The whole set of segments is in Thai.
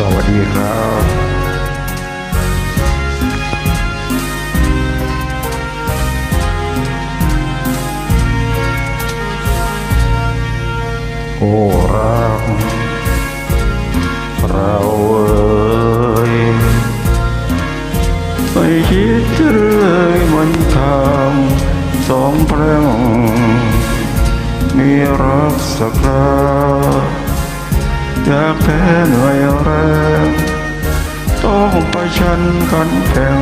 สวัสดีครับโอ้รักเราเอ่ยไม่คิดเลยมันทำสองเพลงมีรักสักครา อยากแพ้เหนื่อยแรงต้องไปชันกันแข่ง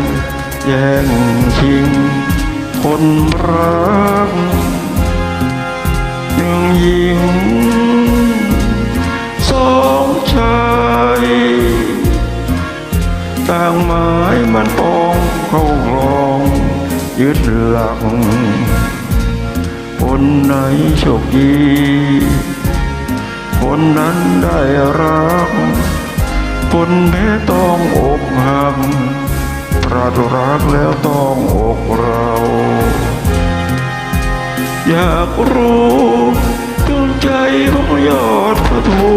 แย่งชิง คนรักหนึ่งหญิงสองชายต่างหมายมันปองเข้าครองยึดหลักคนไหนโชคดี คนนั้นได้รักคนแม้ต้องอกหักพลาดรักแล้วต้องอกเรา อยากรู้ดวงใจของยอดพระทู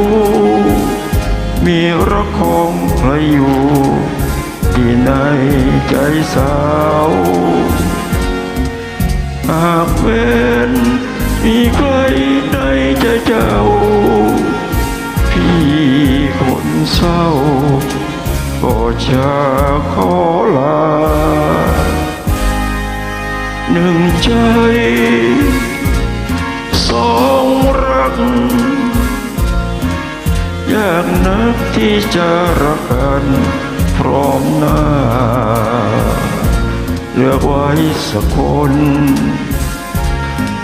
มีรักของใครอยู่ที่ในใจสาว เศร้าก็จะขอลา หนึ่งใจสองรัก อยากนักที่จะรักกันพร้อมหน้าเลือกไว้สักคน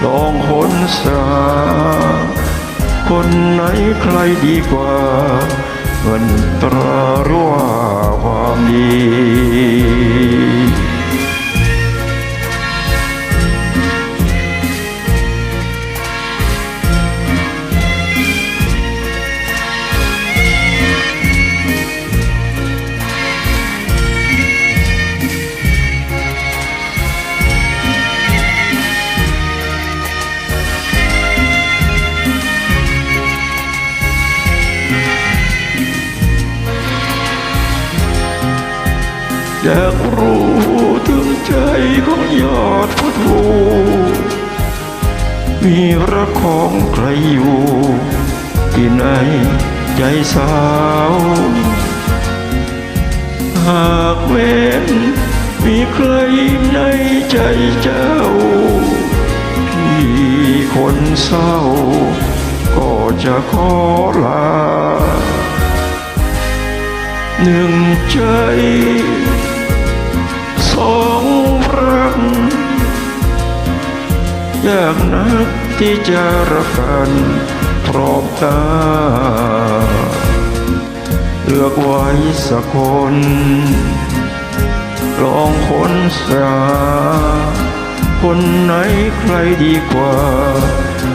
ลองคนสาคนไหนใครดีกว่า วันตรารือว่าความดี อยากรู้ถึงใจของยอดพุทโธมีรักของใครอยู่ที่ไหนใจสาว หากเว้นมีใครในใจเจ้า พี่คนเศร้า ก็จะขอลาหนึ่งใจากนักที่จะรักกันพรอบตา เลือกไว้สักคน ลองค้นสาคนไหนใครดีกว่า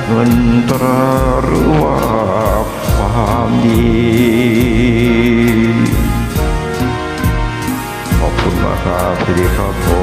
เงินตราหรือว่าความดี ขอบคุณมากครับสวัดีครับผม